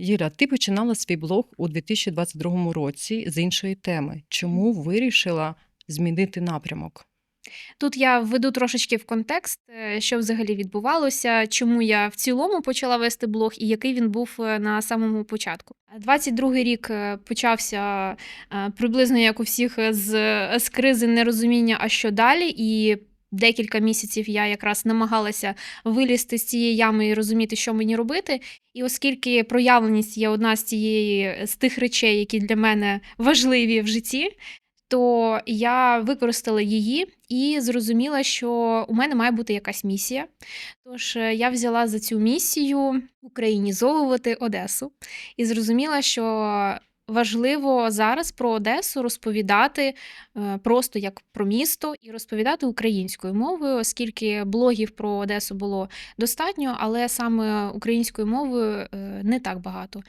Юля, ти починала свій блог у 2022 році з іншої теми. Чому вирішила змінити напрямок? Тут я введу трошечки в контекст, е, що взагалі відбувалося, чому я в цілому почала вести блог і який він був е, на самому початку. 22-й рік е, почався приблизно як у всіх з, з кризи нерозуміння, а що далі, і декілька місяців я якраз намагалася вилізти з цієї ями і розуміти, що мені робити. І оскільки проявленість є одна з тієї з тих речей, які для мене важливі в житті, то я використала її і зрозуміла, що у мене має бути якась місія. Тож е, я взяла за цю місію українізовувати Одесу і зрозуміла, що важливо зараз про Одесу розповідати е, просто як про місто і розповідати українською мовою, оскільки блогів про Одесу було достатньо, але саме українською мовою е, не так багато.